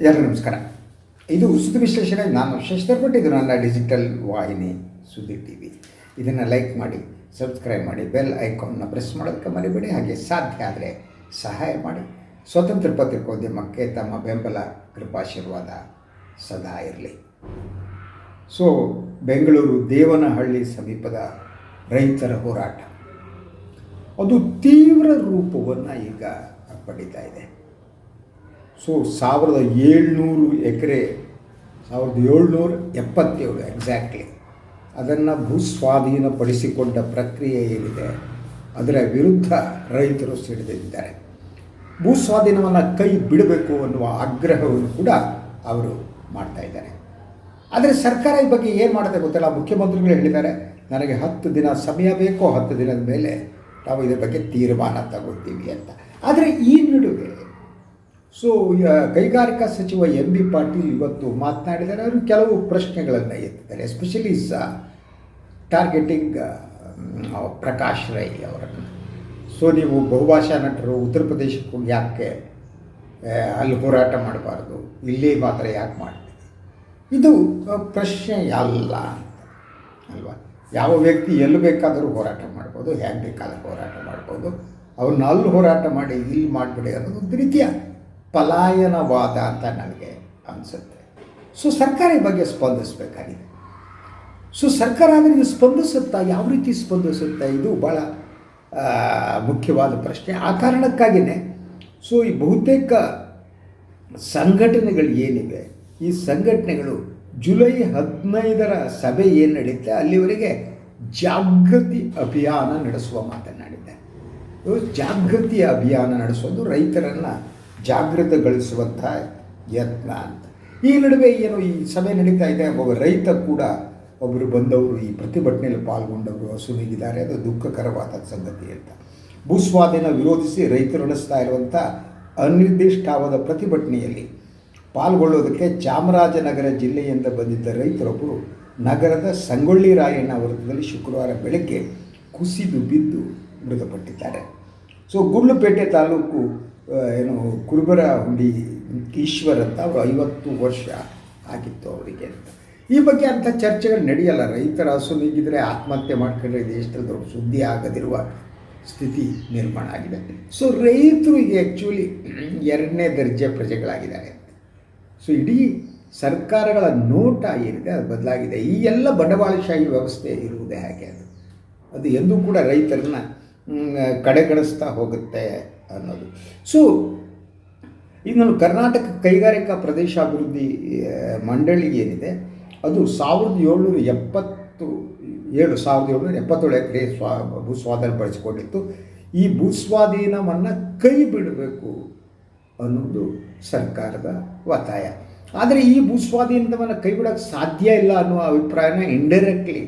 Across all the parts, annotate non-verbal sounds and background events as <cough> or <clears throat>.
ಎಲ್ಲರಿಗೂ ನಮಸ್ಕಾರ. ಇದು ಸುದ್ದಿ ವಿಶ್ಲೇಷಣೆ. ನಾನು ಶಶಿಧರ್ ಭಟ್ ಇದು ನನ್ನ ಡಿಜಿಟಲ್ ವಾಹಿನಿ ಸುದ್ದಿ ಟಿ ವಿ ಇದನ್ನು ಲೈಕ್ ಮಾಡಿ ಸಬ್ಸ್ಕ್ರೈಬ್ ಮಾಡಿ ಬೆಲ್ ಐಕಾನ್ನ ಪ್ರೆಸ್ ಮಾಡೋದಕ್ಕೆ ಮರಿಬೇಡಿ. ಹಾಗೆ ಸಾಧ್ಯ ಆದರೆ ಸಹಾಯ ಮಾಡಿ. ಸ್ವತಂತ್ರ ಪತ್ರಿಕೋದ್ಯಮಕ್ಕೆ ತಮ್ಮ ಬೆಂಬಲ, ಕೃಪಾಶೀರ್ವಾದ ಸದಾ ಇರಲಿ. ಸೊ ಬೆಂಗಳೂರು ದೇವನಹಳ್ಳಿ ಸಮೀಪದ ರೈತರ ಹೋರಾಟ. ಅದು ತೀವ್ರ ರೂಪವನ್ನು ಈಗ ಪಡೀತಾ ಇದೆ. ಸೊ ಸಾವಿರದ ಏಳ್ನೂರು ಎಕರೆ, ಸಾವಿರದ ಏಳ್ನೂರ ಎಪ್ಪತ್ತೇಳು ಎಕ್ಸಾಕ್ಟ್ಲಿ ಅದನ್ನು ಭೂಸ್ವಾಧೀನಪಡಿಸಿಕೊಂಡ ಪ್ರಕ್ರಿಯೆ ಏನಿದೆ, ಅದರ ವಿರುದ್ಧ ರೈತರು ಸಿಡಿದಿದ್ದಾರೆ. ಭೂಸ್ವಾಧೀನವನ್ನು ಕೈ ಬಿಡಬೇಕು ಅನ್ನುವ ಆಗ್ರಹವನ್ನು ಕೂಡ ಅವರು ಮಾಡ್ತಾ ಇದ್ದಾರೆ. ಆದರೆ ಸರ್ಕಾರ ಈ ಬಗ್ಗೆ ಏನು ಮಾಡುತ್ತೆ ಗೊತ್ತಿಲ್ಲ? ಮುಖ್ಯಮಂತ್ರಿಗಳು ಹೇಳಿದ್ದಾರೆ, ನನಗೆ ಹತ್ತು ದಿನ ಸಮಯ ಬೇಕು ಹತ್ತು ದಿನದ ಮೇಲೆ ನಾವು ಇದರ ಬಗ್ಗೆ ತೀರ್ಮಾನ ತಗೊಳ್ತೀವಿ ಅಂತ. ಆದರೆ ಈ ನಡುವೆ ಸೊ ಕೈಗಾರಿಕಾ ಸಚಿವ ಎಂ ಬಿ ಪಾಟೀಲ್ ಇವತ್ತು ಮಾತನಾಡಿದರೆ ಅವರು ಕೆಲವು ಪ್ರಶ್ನೆಗಳನ್ನು ಎತ್ತಿದ್ದಾರೆ. ಎಸ್ಪೆಷಲಿ ಸ ಟಾರ್ಗೆಟಿಂಗ್ ಪ್ರಕಾಶ್ ರೈ ಅವರನ್ನು. ಸೊ ನೀವು ಬಹುಭಾಷಾ ನಟರು ಉತ್ತರ ಪ್ರದೇಶಕ್ಕೆ ಯಾಕೆ ಅಲ್ಲಿ ಹೋರಾಟ ಮಾಡಬಾರ್ದು? ಇಲ್ಲಿ ಮಾತ್ರ ಯಾಕೆ ಮಾಡ್ತೀವಿ ಇದು ಪ್ರಶ್ನೆ ಅಲ್ಲ ಅಲ್ವಾ? ಯಾವ ವ್ಯಕ್ತಿ ಎಲ್ಲಿ ಬೇಕಾದರೂ ಹೋರಾಟ ಮಾಡ್ಬೋದು, ಹೇಗೆ ಬೇಕಾದರೂ ಹೋರಾಟ ಮಾಡ್ಬೋದು. ಅವ್ರನ್ನ ಅಲ್ಲಿ ಹೋರಾಟ ಮಾಡಿ, ಇಲ್ಲಿ ಮಾಡಿಬಿಡಿ ಅನ್ನೋದು ಒಂದು ರೀತಿಯ ಪಲಾಯನವಾದ ಅಂತ ನನಗೆ ಅನಿಸುತ್ತೆ. ಸೊ ಸರ್ಕಾರ ಬಗ್ಗೆ ಸ್ಪಂದಿಸಬೇಕಾಗಿದೆ. ಸೊ ಸರ್ಕಾರ ಅಂದರೆ ಸ್ಪಂದಿಸುತ್ತಾ, ಯಾವ ರೀತಿ ಸ್ಪಂದಿಸುತ್ತಾ, ಇದು ಭಾಳ ಮುಖ್ಯವಾದ ಪ್ರಶ್ನೆ. ಆ ಕಾರಣಕ್ಕಾಗಿಯೇ ಸೊ ಈ ಬಹುತೇಕ ಸಂಘಟನೆಗಳು ಏನಿವೆ, ಈ ಸಂಘಟನೆಗಳು ಜುಲೈ ಹದಿನೈದರ ಸಭೆ ಏನು ನಡೆಯುತ್ತೆ ಅಲ್ಲಿವರೆಗೆ ಜಾಗೃತಿ ಅಭಿಯಾನ ನಡೆಸುವ ಮಾತನಾಡಿದ್ದಾರೆ ಜಾಗೃತಿ ಅಭಿಯಾನ ನಡೆಸೋದು ರೈತರನ್ನು ಜಾಗೃತಗೊಳಿಸುವಂಥ ಯತ್ನ ಅಂತ. ಈ ನಡುವೆ ಏನು ಈ ಸಭೆ ನಡೀತಾ ಇದೆ, ಒಬ್ಬ ರೈತ ಕೂಡ ಒಬ್ಬರು ಬಂದವರು, ಈ ಪ್ರತಿಭಟನೆಯಲ್ಲಿ ಪಾಲ್ಗೊಂಡವರು ಹಸುನಿಗಿದ್ದಾರೆ. ಅದು ದುಃಖಕರವಾದ ಸಂಗತಿ ಅಂತ. ಭೂಸ್ವಾಧೀನ ವಿರೋಧಿಸಿ ರೈತರು ನಡೆಸ್ತಾ ಇರುವಂಥ ಅನಿರ್ದಿಷ್ಟಾವದ ಪ್ರತಿಭಟನೆಯಲ್ಲಿ ಪಾಲ್ಗೊಳ್ಳೋದಕ್ಕೆ ಚಾಮರಾಜನಗರ ಜಿಲ್ಲೆಯಿಂದ ಬಂದಿದ್ದ ರೈತರೊಬ್ಬರು ನಗರದ ಸಂಗೊಳ್ಳಿ ರಾಯಣ್ಣ ವೃತ್ತದಲ್ಲಿ ಶುಕ್ರವಾರ ಬೆಳಗ್ಗೆ ಕುಸಿದು ಬಿದ್ದು ಮೃತಪಟ್ಟಿದ್ದಾರೆ. ಸೊ, ಗುಂಡ್ಲುಪೇಟೆ ತಾಲೂಕು ಏನು, ಕುರುಬರ ಹುಂಡಿ ಈಶ್ವರ್ ಅಂತ ಅವರು ಐವತ್ತು ವರ್ಷ ಆಗಿತ್ತು ಅವರಿಗೆ ಅಂತ. ಈ ಬಗ್ಗೆ ಅಂಥ ಚರ್ಚೆಗಳು ನಡೆಯಲ್ಲ. ರೈತರ ಹಸು ನೀಗಿದರೆ ಆತ್ಮಹತ್ಯೆ ಮಾಡ್ಕೊಂಡ್ರೆ ದೇಶದಲ್ಲಿ ದೊಡ್ಡ ಸುದ್ದಿ ಆಗದಿರುವ ಸ್ಥಿತಿ ನಿರ್ಮಾಣ ಆಗಿದೆ. ಸೊ ರೈತರು ಈಗ ಆ್ಯಕ್ಚುಲಿ ಎರಡನೇ ದರ್ಜೆ ಪ್ರಜೆಗಳಾಗಿದ್ದಾರೆ. ಸೊ ಇಡೀ ಸರ್ಕಾರಗಳ ನೋಟ ಏನಿದೆ, ಅದು ಬದಲಾಗಿದೆ. ಈ ಎಲ್ಲ ಬಂಡವಾಳಶಾಹಿ ವ್ಯವಸ್ಥೆ ಇರುವುದೇ ಹಾಗೆ ಅದು. ಅದು ಎಂದೂ ಕೂಡ ರೈತರನ್ನ ಕಡೆಗಣಿಸ್ತಾ ಹೋಗುತ್ತೆ. ಅನ್ನೋದು. ಸೊ ಇನ್ನು ಕರ್ನಾಟಕ ಕೈಗಾರಿಕಾ ಪ್ರದೇಶಾಭಿವೃದ್ಧಿ ಅಭಿವೃದ್ಧಿ ಮಂಡಳಿ ಏನಿದೆ? ಅದು ಸಾವಿರದ ಏಳ್ನೂರ ಎಪ್ಪತ್ತು, ಏಳು, ಸಾವಿರದ ಏಳ್ನೂರ ಎಪ್ಪತ್ತೇಳು ಎಕರೆ ಸ್ವಾ, ಭೂಸ್ವಾಧೀನ ಪಡಿಸಿಕೊಂಡಿತ್ತು ಈ ಭೂಸ್ವಾಧೀನವನ್ನು ಕೈ ಬಿಡಬೇಕು ಅನ್ನೋದು ಸರ್ಕಾರದ ಒತ್ತಾಯ. ಆದರೆ ಈ ಭೂಸ್ವಾಧೀನವನ್ನು ಕೈ ಬಿಡೋಕ್ಕೆ ಸಾಧ್ಯ ಇಲ್ಲ ಅನ್ನುವ ಅಭಿಪ್ರಾಯನ ಇಂಡೈರೆಕ್ಟ್ಲಿ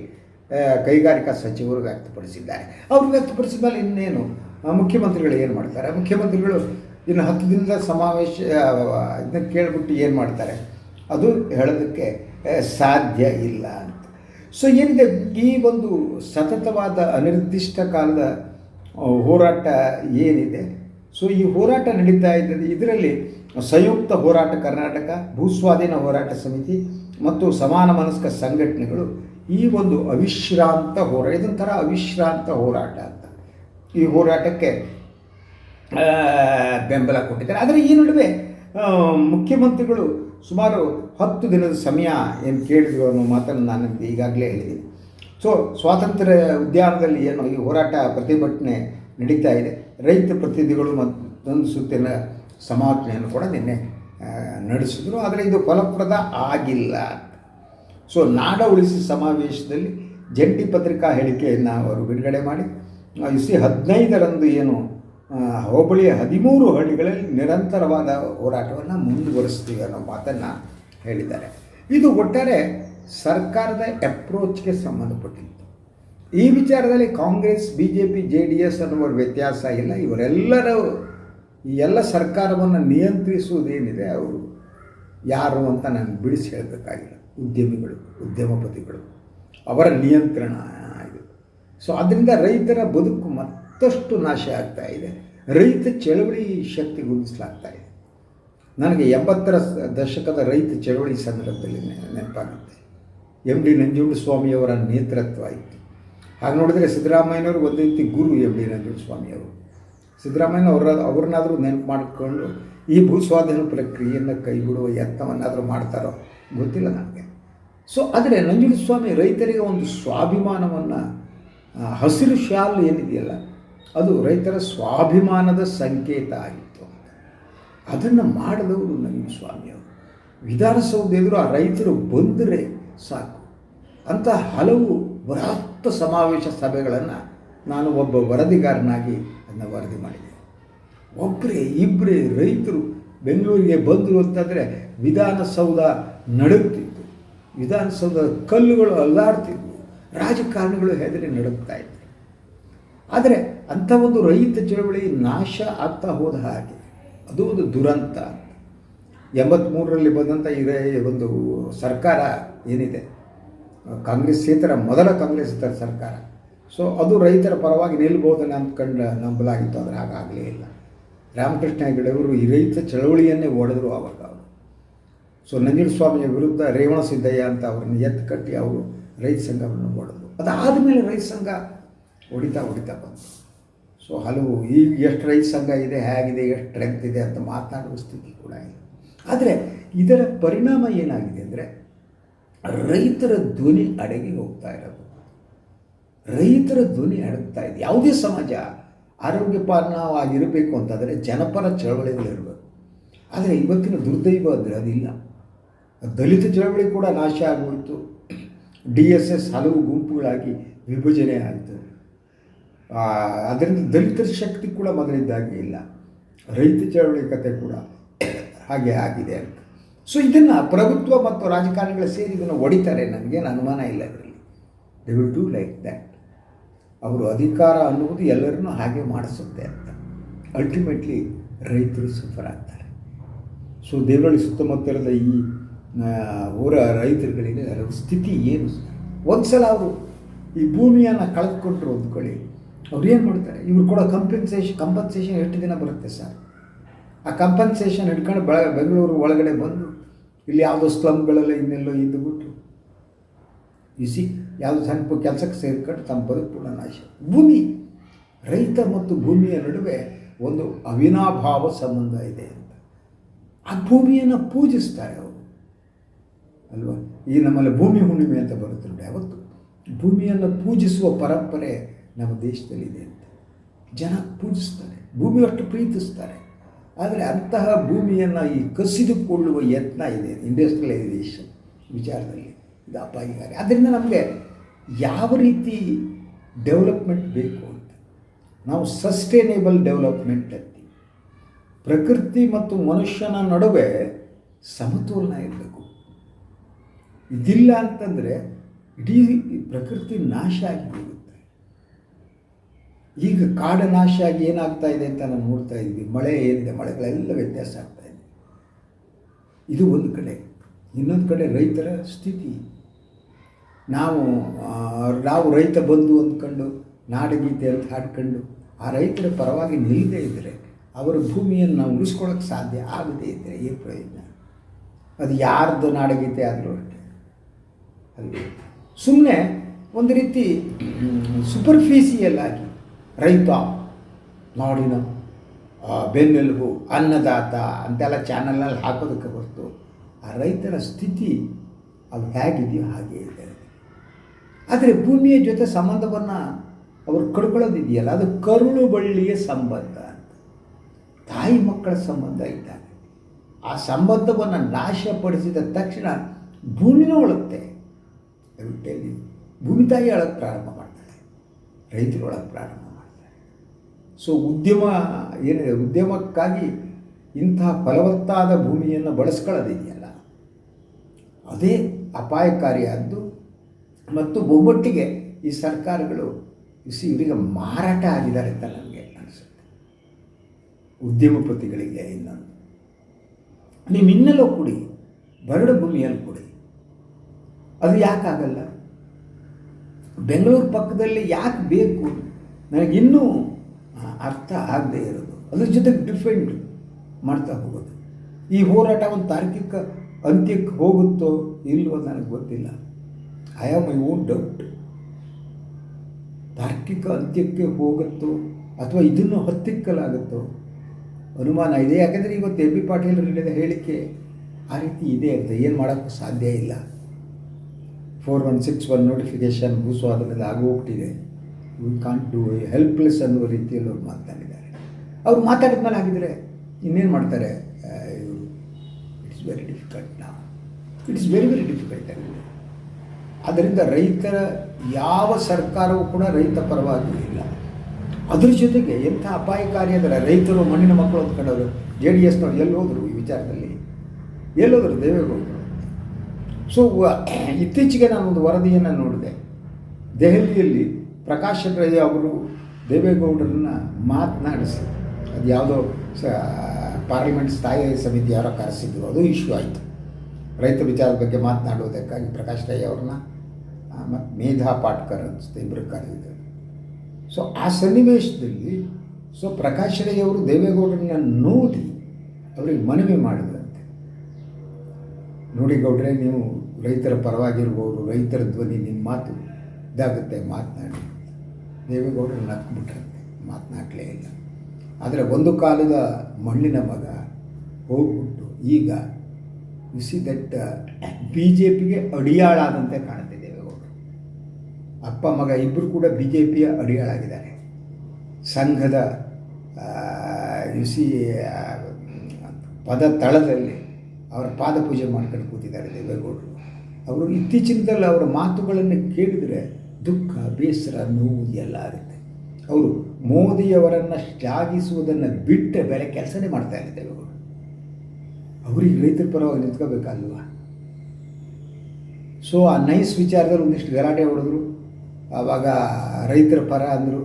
ಕೈಗಾರಿಕಾ ಸಚಿವರು ವ್ಯಕ್ತಪಡಿಸಿದ್ದಾರೆ. ಅವರು ವ್ಯಕ್ತಪಡಿಸಿದ ಮೇಲೆ ಇನ್ನೇನು? ಮುಖ್ಯಮಂತ್ರಿಗಳು ಏನು ಮಾಡ್ತಾರೆ? ಮುಖ್ಯಮಂತ್ರಿಗಳು ಇನ್ನು ಹತ್ತು ದಿನದ ಸಮಾವೇಶ ಇದನ್ನ ಕೇಳಿಬಿಟ್ಟು ಏನು ಮಾಡ್ತಾರೆ? ಅದು ಹೇಳೋದಕ್ಕೆ ಸಾಧ್ಯ ಇಲ್ಲ ಅಂತ. ಸೊ ಏನಿದೆ? ಈ ಒಂದು ಸತತವಾದ ಅನಿರ್ದಿಷ್ಟ ಕಾಲದ ಹೋರಾಟ ಏನಿದೆ? ಸೊ ಈ ಹೋರಾಟ ನಡೀತಾ ಇದ್ದದ್ದು ಇದರಲ್ಲಿ ಸಂಯುಕ್ತ ಹೋರಾಟ ಕರ್ನಾಟಕ ಭೂಸ್ವಾಧೀನ ಹೋರಾಟ ಸಮಿತಿ ಮತ್ತು ಸಮಾನ ಮನಸ್ಕ ಸಂಘಟನೆಗಳು ಈ ಒಂದು ಅವಿಶ್ರಾಂತ ಹೋರಾಟ, ಇದೊಂಥರ ಅವಿಶ್ರಾಂತ ಹೋರಾಟ ಅಂತ. ಈ ಹೋರಾಟಕ್ಕೆ ಬೆಂಬಲ ಕೊಟ್ಟಿದ್ದಾರೆ. ಆದರೆ ಈ ನಡುವೆ ಮುಖ್ಯಮಂತ್ರಿಗಳು ಸುಮಾರು ಹತ್ತು ದಿನದ ಸಮಯ ಏನು ಕೇಳಿದ್ರು ಅನ್ನೋ ಮಾತನ್ನು ನಾನು ಈಗಾಗಲೇ ಹೇಳಿದ್ದೀನಿ. ಸೊ, ಸ್ವಾತಂತ್ರ್ಯ ಉದ್ಯಾನದಲ್ಲಿ ಏನು ಈ ಹೋರಾಟ ಪ್ರತಿಭಟನೆ ನಡೀತಾ ಇದೆ. ರೈತ ಪ್ರತಿನಿಧಿಗಳು ಮತ್ತೊಂದು ಸುತ್ತಿನ ಸಮಾಲೋಚನೆಯನ್ನು ಕೂಡ ನಿನ್ನೆ ನಡೆಸಿದ್ರು. ಆದರೆ ಇದು ಫಲಪ್ರದ ಆಗಿಲ್ಲ ಸೊ, ನಾಡ ಉಳಿಸಿ ಸಮಾವೇಶದಲ್ಲಿ ಜಂಟಿ ಪತ್ರಿಕಾ ಹೇಳಿಕೆಯನ್ನು ಅವರು ಬಿಡುಗಡೆ ಮಾಡಿ ಇಸಿ ಹದಿನೈದರಂದು ಏನು ಹೋಬಳಿಯ ಹದಿಮೂರು ಹಳ್ಳಿಗಳಲ್ಲಿ ನಿರಂತರವಾದ ಹೋರಾಟವನ್ನು ಮುಂದುವರಿಸ್ತೀವಿ ಅನ್ನೋ ಮಾತನ್ನು ಹೇಳಿದ್ದಾರೆ. ಇದು ಒಟ್ಟಾರೆ ಸರ್ಕಾರದ ಅಪ್ರೋಚ್ಗೆ ಸಂಬಂಧಪಟ್ಟಿತ್ತು ಈ ವಿಚಾರದಲ್ಲಿ Congress B J P J D S ಅನ್ನುವ ವ್ಯತ್ಯಾಸ ಇಲ್ಲ. ಇವರೆಲ್ಲರೂ, ಈ ಎಲ್ಲ ಸರ್ಕಾರವನ್ನು ನಿಯಂತ್ರಿಸುವುದೇನಿದೆ ಅವರು, ಯಾರು ಅಂತ ನಾನು ಬಿಡಿಸಿ ಹೇಳಬೇಕಾಗಿಲ್ಲ. ಉದ್ಯಮಿಗಳು, ಉದ್ಯಮಪತಿಗಳು, ಅವರ ನಿಯಂತ್ರಣ. ಸೊ ಅದರಿಂದ ರೈತರ ಬದುಕು ಮತ್ತಷ್ಟು ನಾಶ ಆಗ್ತಾ ಇದೆ. ರೈತ ಚಳವಳಿ ಶಕ್ತಿಗೊಳಿಸಲಾಗ್ತಾ ಇದೆ. ನನಗೆ ಎಂಬತ್ತರ ದಶಕದ ರೈತ ಚಳವಳಿ ಸಂದರ್ಭದಲ್ಲಿ ನೆನಪಾಗುತ್ತೆ. ಎಂ ಡಿ ನಂಜುಂಡಸ್ವಾಮಿಯವರ ನೇತೃತ್ವ ಇತ್ತು. ಹಾಗೆ ನೋಡಿದರೆ ಸಿದ್ದರಾಮಯ್ಯನವರು ಒಂದು ರೀತಿ ಗುರು ಎಂ ಡಿ ನಂಜುಂಡಸ್ವಾಮಿಯವರು ಸಿದ್ದರಾಮಯ್ಯನ ಅವರ ಅವ್ರನ್ನಾದರೂ ನೆನಪು ಮಾಡಿಕೊಂಡು ಈ ಭೂಸ್ವಾಧೀನ ಪ್ರಕ್ರಿಯೆಯನ್ನು ಕೈಬಿಡುವ ಯತ್ನವನ್ನಾದರೂ ಮಾಡ್ತಾರೋ ಗೊತ್ತಿಲ್ಲ ನನಗೆ. ಸೊ ಆದರೆ ನಂಜುಂಡಸ್ವಾಮಿ ರೈತರಿಗೆ ಒಂದು ಸ್ವಾಭಿಮಾನವನ್ನು ಹಸಿರು ಶಾಲು ಏನಿದೆಯಲ್ಲ, ಅದು ರೈತರ ಸ್ವಾಭಿಮಾನದ ಸಂಕೇತ ಆಗಿತ್ತು ಅದನ್ನು ಮಾಡಿದವರು ನಂಜುಂಡಸ್ವಾಮಿಯವರು ವಿಧಾನಸೌಧ ಎದುರು ಆ ರೈತರು ಬಂದರೆ ಸಾಕು. ಅಂತ ಹಲವು ಬೃಹತ್ ಸಮಾವೇಶ ಸಭೆಗಳನ್ನು ನಾನು ಒಬ್ಬ ವರದಿಗಾರನಾಗಿ ಅದನ್ನು ವರದಿ ಮಾಡಿದೆ. ಒಬ್ಬರೇ ಇಬ್ಬರೇ ರೈತರು ಬೆಂಗಳೂರಿಗೆ ಬಂದರು ಅಂತಂದರೆ ವಿಧಾನಸೌಧ ನಡುಗ್ತಿತ್ತು. ವಿಧಾನಸೌಧದ ಕಲ್ಲುಗಳು ಅಲ್ಲಾಡ್ತಿದ್ವು. ರಾಜಕಾರಣಿಗಳು ಹೆದರಿ ನಡುಗ್ತಾ ಇದ್ರು ಆದರೆ ಅಂಥ ಒಂದು ರೈತ ಚಳವಳಿ ನಾಶ ಆಗ್ತಾ ಹೋದ ಹಾಗೆ, ಅದು ಒಂದು ದುರಂತ ಎಂಬತ್ತ್ಮೂರರಲ್ಲಿ ಬಂದಂಥ ಇದೇ ಒಂದು ಸರ್ಕಾರ ಏನಿದೆ, ಕಾಂಗ್ರೆಸ್ ಸೇತರ ಮೊದಲ ಕಾಂಗ್ರೆಸ್ಸೇತರ ಸರ್ಕಾರ. ಸೊ ಅದು ರೈತರ ಪರವಾಗಿ ನಿಲ್ಬೋದನ್ನು ಅಂದ್ಕೊಂಡು ನಂಬಲಾಗಿತ್ತು, ಆದರೆ ಹಾಗಾಗಲೇ ಇಲ್ಲ. ರಾಮಕೃಷ್ಣ ಹೆಗಡೆಯವರು ಈ ರೈತ ಚಳವಳಿಯನ್ನೇ ಒಡೆದರು ಆವಾಗ. ಅವರು ಸೊ ನಂಜುಂಡಸ್ವಾಮಿಯ ವಿರುದ್ಧ ರೇವಣ ಸಿದ್ದಯ್ಯ ಅಂತ ಅವ್ರನ್ನ ಎತ್ತು ಕಟ್ಟಿ ಅವರು ರೈತ ಸಂಘವನ್ನು ಮಾಡೋದು ಅದಾದ ಮೇಲೆ ರೈತ ಸಂಘ ಹೊಡಿತಾ ಹೊಡಿತಾ ಬಂತು. ಸೊ ಹಲವು ಈಗ ಎಷ್ಟು ರೈತ ಸಂಘ ಇದೆ, ಹೇಗಿದೆ, ಎಷ್ಟು ಸ್ಟ್ರೆಂತ್ ಇದೆ ಅಂತ ಮಾತನಾಡುವ ಸ್ಥಿತಿ ಕೂಡ ಇದೆ. ಆದರೆ ಇದರ ಪರಿಣಾಮ ಏನಾಗಿದೆ ಅಂದರೆ ರೈತರ ಧ್ವನಿ ಅಡಗಿ ಹೋಗ್ತಾ ಇರೋದು. ರೈತರ ಧ್ವನಿ ಅಡಗ್ತಾ ಇದೆ. ಯಾವುದೇ ಸಮಾಜ ಆರೋಗ್ಯಪಾಲನವಾಗಿರಬೇಕು ಅಂತಂದರೆ ಜನಪರ ಚಳವಳಿಗಳಿರಬೇಕು ಆದರೆ ಇವತ್ತಿನ ದುರ್ದೈವ ಅಂದರೆ ಅದಿಲ್ಲ. ದಲಿತ ಚಳವಳಿ ಕೂಡ ನಾಶ ಆಗೋಯಿತು. ಡಿ ಎಸ್ ಎಸ್ ಹಲವು ಗುಂಪುಗಳಾಗಿ ವಿಭಜನೆ ಆಯಿತು. ಅದರಿಂದ ದಲಿತರ ಶಕ್ತಿ ಕೂಡ ಮೊದಲಿದ್ದಾಗೆ ಇಲ್ಲ. ರೈತ ಚಳವಳಿ ಕತೆ ಕೂಡ ಹಾಗೆ ಆಗಿದೆ ಅಂತ. ಸೊ ಇದನ್ನು ಪ್ರಭುತ್ವ ಮತ್ತು ರಾಜಕಾರಣಿಗಳ ಸೇರಿ ಇದನ್ನು ಒಡಿತಾರೆ ನನಗೇನು ಅನುಮಾನ ಇಲ್ಲ ಅದರಲ್ಲಿ they will do like that ಅವರು ಅಧಿಕಾರ ಅನ್ನುವುದು ಎಲ್ಲರನ್ನೂ ಹಾಗೆ ಮಾಡಿಸುತ್ತೆ ಅಂತ. ಅಲ್ಟಿಮೇಟ್ಲಿ ರೈತರು ಸಫರ್ ಆಗ್ತಾರೆ. ಸೊ ದೇವರಳ್ಳಿ ಸುತ್ತಮುತ್ತಲದ ಈ ಊರ ರೈತರುಗಳಿಗೆ ಅದರ ಸ್ಥಿತಿ ಏನು? ಒಂದು ಸಲ ಅವರು ಈ ಭೂಮಿಯನ್ನು ಕಳೆದುಕೊಂಡ್ರು ಅಂದ್ಕೊಳ್ಳಿ ಅವ್ರು ಏನು ಮಾಡ್ತಾರೆ? ಇವ್ರು ಕೊಡೋ ಕಂಪೆನ್ಸೇಷನ್ ಕಂಪನ್ಸೇಷನ್ ಎಷ್ಟು ದಿನ ಬರುತ್ತೆ ಸರ್? ಆ ಕಂಪನ್ಸೇಷನ್ ಹಿಡ್ಕೊಂಡು ಬೆಳ, ಬೆಂಗಳೂರು ಒಳಗಡೆ ಬಂದು ಇಲ್ಲಿ ಯಾವುದೋ ಸ್ಲಮ್ಗಳೆಲ್ಲ ಇನ್ನೆಲ್ಲೋ ಇದ್ದುಬಿಟ್ಟು ಇಸಿ ಯಾವುದೋ ಸಣ್ಣ ಕೆಲಸಕ್ಕೆ ಸೇರ್ಕೊಂಡು ತಮ್ಮ ಬದುಕು ನಾಶ. ಭೂಮಿ, ರೈತ ಮತ್ತು ಭೂಮಿಯ ನಡುವೆ ಒಂದು ಅವಿನಾಭಾವ ಸಂಬಂಧ ಇದೆ ಅಂತ. ಆ ಭೂಮಿಯನ್ನು ಪೂಜಿಸ್ತಾರೆ ಅವರು. ಅಲ್ವಾ? ಈ ನಮ್ಮಲ್ಲಿ ಭೂಮಿ ಹುಣ್ಣಿಮೆ ಅಂತ ಬರುತ್ತೆ ನೋಡಿ ಅವತ್ತು ಭೂಮಿಯನ್ನು ಪೂಜಿಸುವ ಪರಂಪರೆ ನಮ್ಮ ದೇಶದಲ್ಲಿದೆ ಅಂತ. ಜನ ಪೂಜಿಸ್ತಾರೆ, ಭೂಮಿಯಷ್ಟು ಪ್ರೀತಿಸ್ತಾರೆ. ಆದರೆ ಅಂತಹ ಭೂಮಿಯನ್ನು ಈ ಕಸಿದುಕೊಳ್ಳುವ ಯತ್ನ ಇದೆ ಇಂಡಸ್ಟ್ರಿಯಲೈಸೇಷನ್ ವಿಚಾರದಲ್ಲಿ. ಇದು ಅಪಾಯಕಾರಿ. ಆದ್ದರಿಂದ ನಮಗೆ ಯಾವ ರೀತಿ ಡೆವಲಪ್ಮೆಂಟ್ ಬೇಕು ಅಂತ? ನಾವು ಸಸ್ಟೈನೇಬಲ್ ಡೆವಲಪ್ಮೆಂಟ್ ಅಂತೀವಿ. ಪ್ರಕೃತಿ ಮತ್ತು ಮನುಷ್ಯನ ನಡುವೆ ಸಮತೋಲನ ಇರಬೇಕು. ಇದಿಲ್ಲ ಅಂತಂದರೆ ಇಡೀ ಪ್ರಕೃತಿ ನಾಶ ಆಗಿ ಹೋಗುತ್ತೆ. ಈಗ ಕಾಡು ನಾಶ ಆಗಿ ಏನಾಗ್ತಾ ಇದೆ ಅಂತ ನಾವು ನೋಡ್ತಾ ಇದ್ವಿ ಮಳೆ ಏನಿದೆ, ಮಳೆಗಳೆಲ್ಲ ವ್ಯತ್ಯಾಸ ಆಗ್ತಾ ಇದೆ. ಇದು ಒಂದು ಕಡೆ. ಇನ್ನೊಂದು ಕಡೆ ರೈತರ ಸ್ಥಿತಿ. ನಾವು ನಾವು ರೈತ ಬಂಧು ಅಂದ್ಕೊಂಡು ನಾಡಗೀತೆ ಅಂತ ಹಾಡ್ಕೊಂಡು, ಆ ರೈತರ ಪರವಾಗಿ ನಿಲ್ಲದೇ ಇದ್ದರೆ ಅವರ ಭೂಮಿಯನ್ನು ನಾವು ಉಳಿಸ್ಕೊಳ್ಳೋಕ್ಕೆ ಸಾಧ್ಯ ಆಗದೇ ಇದ್ದರೆ ಏನು ಪ್ರಯೋಜನ? ಅದು ಯಾರ್ದು ನಾಡಗೀತೆ ಆದರೂ ಅಷ್ಟೇ. ಸುಮ್ಮನೆ ಒಂದು ರೀತಿ ಸುಪರ್ಫಿಸಿಯಲ್ ಆಗಿ, ರೈತ, ನಾಡಿನ ಬೆನ್ನೆಲುಬು, ಅನ್ನದಾತ ಅಂತೆಲ್ಲ ಚಾನಲ್ನಲ್ಲಿ ಹಾಕೋದಕ್ಕೆ ಹೊರತು ಆ ರೈತರ ಸ್ಥಿತಿ ಅದು ಹೇಗಿದೆಯೋ ಹಾಗೆ ಇದೆ. ಆದರೆ ಭೂಮಿಯ ಜೊತೆ ಸಂಬಂಧವನ್ನು ಅವರು ಕಡ್ಕೊಳ್ಳೋದಿದೆಯಲ್ಲ ಅದು ಕರುಳು ಬಳ್ಳಿಯ ಸಂಬಂಧ ಅಂತ. ತಾಯಿ ಮಕ್ಕಳ ಸಂಬಂಧ ಇದ್ದಾಗ ಆ ಸಂಬಂಧವನ್ನು ನಾಶಪಡಿಸಿದ ತಕ್ಷಣ ಭೂಮಿನೂ ಒಳಗುತ್ತೆ ಟೆಲ್ಲಿ ಭೂಮಿ ತಾಯಿ ಅಳಕ್ಕೆ ಪ್ರಾರಂಭ ಮಾಡ್ತಾರೆ. ರೈತರು ಒಳಗೆ ಪ್ರಾರಂಭ ಮಾಡ್ತಾರೆ. ಸೊ ಉದ್ಯಮ ಏನಿದೆ ಉದ್ಯಮಕ್ಕಾಗಿ ಇಂತಹ ಫಲವತ್ತಾದ ಭೂಮಿಯನ್ನು ಬಳಸ್ಕೊಳ್ಳೋದಿದೆಯಲ್ಲ? ಅದೇ ಅಪಾಯಕಾರಿಯಾದ್ದು ಮತ್ತು ಬಹುಮಟ್ಟಿಗೆ ಈ ಸರ್ಕಾರಗಳು ಇಸಿ ಇವರಿಗೆ ಮಾರಾಟ ಆಗಿದ್ದಾರೆ ಅಂತ ನನಗೆ ಅನಿಸುತ್ತೆ. ಉದ್ಯಮಪತಿಗಳಿಗೆ ಇನ್ನೊಂದು. ನೀವು ಇನ್ನೆಲ್ಲೋ ಕೊಡಿ, ಬರಡು ಭೂಮಿಯಲ್ಲಿ ಕೊಡಿ ಅದು ಯಾಕಾಗಲ್ಲ? ಬೆಂಗಳೂರು ಪಕ್ಕದಲ್ಲಿ ಯಾಕೆ ಬೇಕು? ನನಗಿನ್ನೂ ಅರ್ಥ ಆಗದೇ ಇರೋದು. ಅದ್ರ ಜೊತೆಗೆ ಡಿಫೆಂಡ್ ಮಾಡ್ತಾ ಹೋಗೋದು. ಈ ಹೋರಾಟ ಒಂದು ತಾರ್ಕಿಕ ಅಂತ್ಯಕ್ಕೆ ಹೋಗುತ್ತೋ ಇಲ್ವೋ ನನಗೆ ಗೊತ್ತಿಲ್ಲ. I have my own doubt ತಾರ್ಕಿಕ ಅಂತ್ಯಕ್ಕೆ ಹೋಗುತ್ತೋ ಅಥವಾ ಇದನ್ನು ಹತ್ತಿಕ್ಕಲಾಗುತ್ತೋ ಅನುಮಾನ ಇದೆ. ಯಾಕೆಂದರೆ ಇವತ್ತು ಎ ಬಿ ಪಾಟೀಲ್ ಹೇಳಿದ ಹೇಳಿಕೆ ಆ ರೀತಿ ಇದೆ ಅಂತ ಏನು ಮಾಡೋಕ್ಕೂ ಸಾಧ್ಯ ಇಲ್ಲ. Four one six one notification ಭೂಸು ಅದನ್ನೆಲ್ಲ ಆಗೋಗ್ಬಿಟ್ಟಿದೆ ವಿ ಕಾಂಟ್ ಡೂ ಹೆಲ್ಪ್ಲೆಸ್ ಅನ್ನುವ ರೀತಿಯಲ್ಲಿ ಅವ್ರು ಮಾತನಾಡಿದ್ದಾರೆ ಅವ್ರು ಮಾತಾಡಿದ ಮೇಲೆ ಆಗಿದ್ರೆ ಇನ್ನೇನು ಮಾಡ್ತಾರೆ? ಇಟ್ಸ್ ವೆರಿ ಡಿಫಿಕಲ್ಟ್ ನಾ ಇಟ್ಸ್ ವೆರಿ ವೆರಿ ಡಿಫಿಕಲ್ಟ್ ಆಗಿದೆ. ಅದರಿಂದ ರೈತರ ಯಾವ ಸರ್ಕಾರವೂ ಕೂಡ ರೈತ ಪರವಾಗಿ ಇಲ್ಲ. ಅದ್ರ ಜೊತೆಗೆ ಎಂಥ ಅಪಾಯಕಾರಿ ಅಂದರೆ ರೈತರು ಮಣ್ಣಿನ ಮಕ್ಕಳು ಅಂದ್ಕೊಂಡವರು ಜೆ ಡಿ ಎಸ್ನವ್ರು ಎಲ್ಲಿ ಹೋದರು ಈ ವಿಚಾರದಲ್ಲಿ? ಎಲ್ಲೋದ್ರು ದೇವೇಗೌಡರು? ಸೊ <clears throat> ಇತ್ತೀಚೆಗೆ ನಾನೊಂದು ವರದಿಯನ್ನು ನೋಡಿದೆ. ದೆಹಲಿಯಲ್ಲಿ ಪ್ರಕಾಶ್ ರೈ ಅವರು ದೇವೇಗೌಡರನ್ನ ಮಾತನಾಡಿಸಿ, ಅದು ಯಾವುದೋ ಸ, ಪಾರ್ಲಿಮೆಂಟ್ ಸ್ಥಾಯಿ ಸಮಿತಿ ಯಾರೋ ಕರೆಸಿದ್ರು, ಅದು ಇಶ್ಯೂ ಆಯಿತು. ರೈತ ವಿಚಾರದ ಬಗ್ಗೆ ಮಾತನಾಡುವುದಕ್ಕಾಗಿ ಪ್ರಕಾಶ್ ರೈ ಅವ್ರನ್ನ ಮತ್ತು ಮೇಧಾ ಪಾಟ್ಕರ್ ಅನಿಸುತ್ತೆ ಇಬ್ಬರು ಕರೆದಿದ್ದರು. ಸೊ ಆ ಸನ್ನಿವೇಶದಲ್ಲಿ ಸೊ ಪ್ರಕಾಶ್ ರೈ ಅವರು ದೇವೇಗೌಡರನ್ನ ನೋಡಿ, ಅವರಿಗೆ ಮನವಿ ಮಾಡಿದ್ರಂತೆ. ನೋಡಿ ಗೌಡ್ರೆ, ನೀವು ರೈತರ ಪರವಾಗಿರ್ಬೋದು, ರೈತರ ಧ್ವನಿ ನಿಮ್ಮ ಮಾತು ಇದಾಗುತ್ತೆ ಮಾತನಾಡಿ. ದೇವೇಗೌಡರು ನಕ್ಬಿಟ್ರೆ ಮಾತನಾಡಲೇ ಇಲ್ಲ. ಆದರೆ ಒಂದು ಕಾಲದ ಮಣ್ಣಿನ ಮಗ ಹೋಗ್ಬಿಟ್ಟು ಈಗ you see that B J ಪಿಗೆ ಅಡಿಯಾಳಾದಂತೆ ಕಾಣುತ್ತೆ ದೇವೇಗೌಡರು. ಅಪ್ಪ ಮಗ ಇಬ್ಬರು ಕೂಡ ಬಿ ಜೆ ಪಿಯ ಅಡಿಯಾಳಾಗಿದ್ದಾರೆ. ಸಂಘದ ಯು ಸಿ ಪದ ತಳದಲ್ಲಿ ಅವರ ಪಾದಪೂಜೆ ಮಾಡ್ಕೊಂಡು ಕೂತಿದ್ದಾರೆ ದೇವೇಗೌಡರು. ಅವರು ಇತ್ತೀಚಿನದಲ್ಲಿ ಅವರ ಮಾತುಗಳನ್ನು ಕೇಳಿದರೆ ದುಃಖ, ಬೇಸರ, ನೋವು ಎಲ್ಲ ಆಗುತ್ತೆ. ಅವರು ಮೋದಿಯವರನ್ನು ಶ್ಲಾಘಿಸುವುದನ್ನು ಬಿಟ್ಟು ಬೇರೆ ಕೆಲಸನೇ ಮಾಡ್ತಾ ಇದ್ದಾರೆ ಅವರು ಅವರಿಗೆ ರೈತರ ಪರವಾಗಿ ನಿಂತ್ಕೋಬೇಕಲ್ವ ಸೊ ಆ ನೈಸ್ ವಿಚಾರದಲ್ಲಿ ಒಂದಿಷ್ಟು ಗಲಾಟೆ ಹೊಡೆದ್ರು. ಆವಾಗ ರೈತರ ಪರ ಅಂದರು.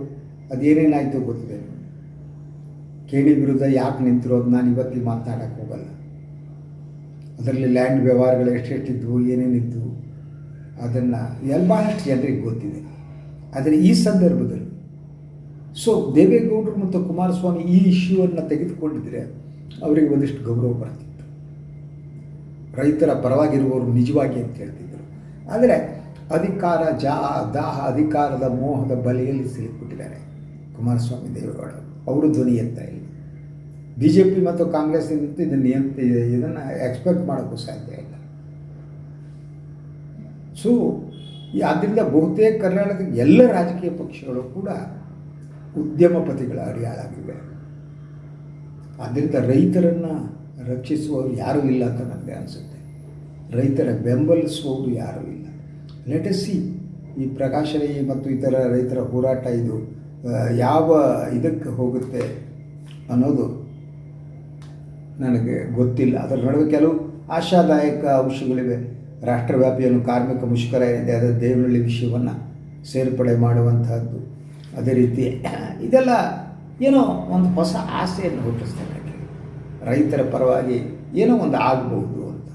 ಅದೇನೇನಾಯಿತು ಗೊತ್ತಿದೆ. ಕೇಳಿ ವಿರುದ್ಧ ಯಾಕೆ ನಿಂತಿರೋದು? ನಾನು ಇವತ್ತಿಗೆ ಮಾತನಾಡೋಕ್ಕೆ ಹೋಗಲ್ಲ. ಅದರಲ್ಲಿ ಲ್ಯಾಂಡ್ ವ್ಯವಹಾರಗಳು ಎಷ್ಟೆಷ್ಟಿದ್ವು ಏನೇನಿದ್ವು, ಅದನ್ನು ಎಲ್ಲ ಭಾಳಷ್ಟು ಜನರಿಗೆ ಗೊತ್ತಿದೆ. ಆದರೆ ಈ ಸಂದರ್ಭದಲ್ಲಿ ಸೊ ದೇವೇಗೌಡರು ಮತ್ತು ಕುಮಾರಸ್ವಾಮಿ ಈ ಇಶ್ಯೂವನ್ನು ತೆಗೆದುಕೊಂಡಿದ್ರೆ ಅವರಿಗೆ ಒಂದಿಷ್ಟು ಗೌರವ ಬರ್ತಿತ್ತು. ರೈತರ ಪರವಾಗಿರುವವರು ನಿಜವಾಗಿ ಅಂತ ಹೇಳ್ತಿದ್ದರು ಆದರೆ ಅಧಿಕಾರ ಜಾ, ದಾಹ, ಅಧಿಕಾರದ ಮೋಹದ ಬಲೆಯಲ್ಲಿ ಸಿಲುಕಿಬಿಟ್ಟಿದ್ದಾರೆ ಕುಮಾರಸ್ವಾಮಿ ದೇವೇಗೌಡರು. ಅವರು ಧ್ವನಿ ಎತ್ತ ಇಲ್ಲ. ಬಿ ಜೆ ಪಿ ಮತ್ತು ಕಾಂಗ್ರೆಸ್ ಇದನ್ನು ನಿಯಂತ್ರ, ಇದನ್ನು ಎಕ್ಸ್ಪೆಕ್ಟ್ ಮಾಡೋಕ್ಕೂ ಸಾಧ್ಯ ಇಲ್ಲ. ಸೊ ಆದ್ದರಿಂದ ಬಹುತೇಕ ಕರ್ನಾಟಕದ ಎಲ್ಲ ರಾಜಕೀಯ ಪಕ್ಷಗಳು ಕೂಡ ಉದ್ಯಮಪತಿಗಳ ಅಡಿಯಾಳಾಗಿವೆ. ಆದ್ದರಿಂದ ರೈತರನ್ನು ರಕ್ಷಿಸುವವರು ಯಾರೂ ಇಲ್ಲ ಅಂತ ನನಗೆ ಅನಿಸುತ್ತೆ. ರೈತರ ಬೆಂಬಲಿಸುವವರು ಯಾರೂ ಇಲ್ಲ. ಲೆಟಸಿ ಸಿ ಈ ಪ್ರಕಾಶ ರೈ ಮತ್ತು ಇತರ ರೈತರ ಹೋರಾಟ ಇದು ಯಾವ ಇದಕ್ಕೆ ಹೋಗುತ್ತೆ ಅನ್ನೋದು ನನಗೆ ಗೊತ್ತಿಲ್ಲ. ಅದರ ನಡುವೆ ಕೆಲವು ಆಶಾದಾಯಕ ಅಂಶಗಳಿವೆ. ರಾಷ್ಟ್ರವ್ಯಾಪಿಯನ್ನು ಕಾರ್ಮಿಕ ಮುಷ್ಕರ ಏನಿದೆ ಅದರ ದೇವನಹಳ್ಳಿ ವಿಷಯವನ್ನು ಸೇರ್ಪಡೆ ಮಾಡುವಂತಹದ್ದು. ಅದೇ ರೀತಿ ಇದೆಲ್ಲ ಏನೋ ಒಂದು ಹೊಸ ಆಸೆಯನ್ನು ಹುಟ್ಟಿಸ್ತಕ್ಕಂಥ ರೈತರ ಪರವಾಗಿ ಏನೋ ಒಂದು ಆಗಬಹುದು ಅಂತ.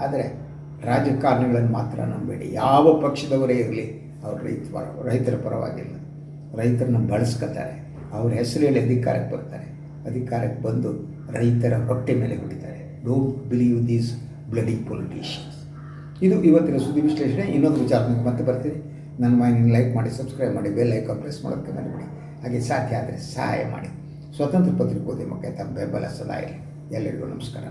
ಆದರೆ ರಾಜಕಾರಣಿಗಳನ್ನು ಮಾತ್ರ ನಂಬೇಡಿ. ಯಾವ ಪಕ್ಷದವರೇ ಇರಲಿ, ಅವರು ರೈತ ಪರ, ರೈತರ ಪರವಾಗಿಲ್ಲ. ರೈತರನ್ನ ಬಳಸ್ಕೊತಾರೆ. ಅವ್ರ ಹೆಸರು ಹೇಳಿ ಅಧಿಕಾರಕ್ಕೆ ಬರ್ತಾರೆ. ಅಧಿಕಾರಕ್ಕೆ ಬಂದು ರೈತರ ಹೊಟ್ಟೆ ಮೇಲೆ ಹೊಡಿತಾರೆ. Don't believe these bloody politicians ಇದು ಇವತ್ತಿನ ಸುದ್ದಿ ವಿಶ್ಲೇಷಣೆ. ಇನ್ನೊಂದು ವಿಚಾರಕ್ಕೆ ಮತ್ತೆ ಬರ್ತೀನಿ. ನನ್ನ ಮೈನಿಂಗ್ ಲೈಕ್ ಮಾಡಿ ಸಬ್ಸ್ಕ್ರೈಬ್ ಮಾಡಿ ಬೆಲ್ ಐಕಾನ್ ಪ್ರೆಸ್ ಮಾಡೋಕ್ಕೆ ಮರಿಬೇಡಿ ಹಾಗೆ ಸಾಧ್ಯ ಆದರೆ ಸಹಾಯ ಮಾಡಿ. ಸ್ವತಂತ್ರ ಪತ್ರಿಕೋದ್ಯಮಕ್ಕೆ ತಮ್ಮ ಬೆಂಬಲ ಸದಾ ಇರಲಿ ಎಲ್ಲರಿಗೂ ನಮಸ್ಕಾರ.